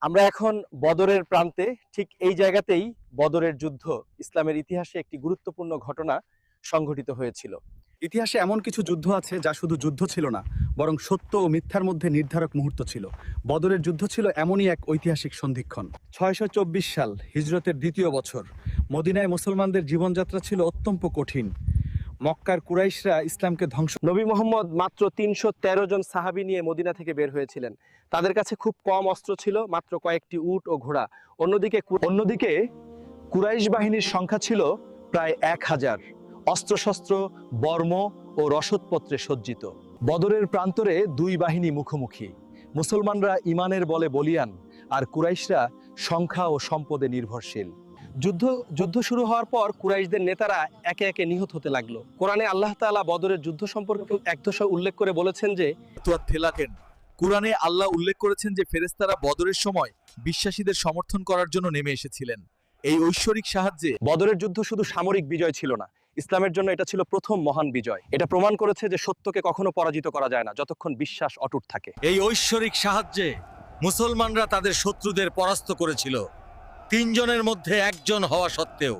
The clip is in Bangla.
আমরা এখন বদরের প্রান্তে, ঠিক এই জায়গাতেই বদরের যুদ্ধ, ইসলামের ইতিহাসে একটি গুরুত্বপূর্ণ ঘটনা সংঘটিত হয়েছিল। ইতিহাসে এমন কিছু যুদ্ধ আছে যা শুধু যুদ্ধ ছিল না, বরং সত্য ও মিথ্যার মধ্যে নির্ধারক মুহূর্ত ছিল। বদরের যুদ্ধ ছিল এমনই এক ঐতিহাসিক সন্ধিক্ষণ। ছয়শো চব্বিশ সাল, হিজরতের দ্বিতীয় বছর। মদিনায় মুসলমানদের জীবনযাত্রা ছিল অত্যন্ত কঠিন। মক্কার কুরাইশরা ইসলামকে ধ্বংস নবী মোহাম্মদ মাত্র তিনশো তেরো জন সাহাবি নিয়ে মদিনা থেকে বের হয়েছিলেন। তাদের কাছে খুব কম অস্ত্র ছিল, মাত্র কয়েকটি উট ও ঘোড়া। অন্যদিকে অন্যদিকে কুরাইশ বাহিনীর সংখ্যা ছিল প্রায় এক হাজার। অস্ত্রশস্ত্র, বর্ম ও রসদপত্রে সজ্জিত। বদরের প্রান্তরে দুই বাহিনী মুখোমুখি। মুসলমানরা ইমানের বলে বলিয়ান, আর কুরাইশরা সংখ্যা ও সম্পদে নির্ভরশীল। যুদ্ধ যুদ্ধ শুরু হওয়ার পর কুরাইশদের নেতারা একে একে নিহত হতে লাগল। কোরআনে আল্লাহ তাআলা বদরের যুদ্ধ সম্পর্কে এক দশা উল্লেখ করে বলেছেন যে থেলাকেন। কুরআনে আল্লাহ উল্লেখ করেছেন যে ফেরেস্তারা বদরের সময় বিশ্বাসীদের সমর্থন করার জন্য নেমে এসেছিলেন। এই ঐশ্বরিক সাহায্যে বদরের যুদ্ধ শুধু সামরিক বিজয় ছিল না ইসলামের জন্য এটা ছিল প্রথম মহান বিজয়। এটা প্রমাণ করেছে যে সত্যকে কখনো পরাজিত করা যায় না যতক্ষণ বিশ্বাস অটুট থাকে। এই ঐশ্বরিক সাহায্যে মুসলমানরা তাদের শত্রুদের পরাস্ত করেছিল। তিনজনের মধ্যে একজন হওয়া সত্ত্বেও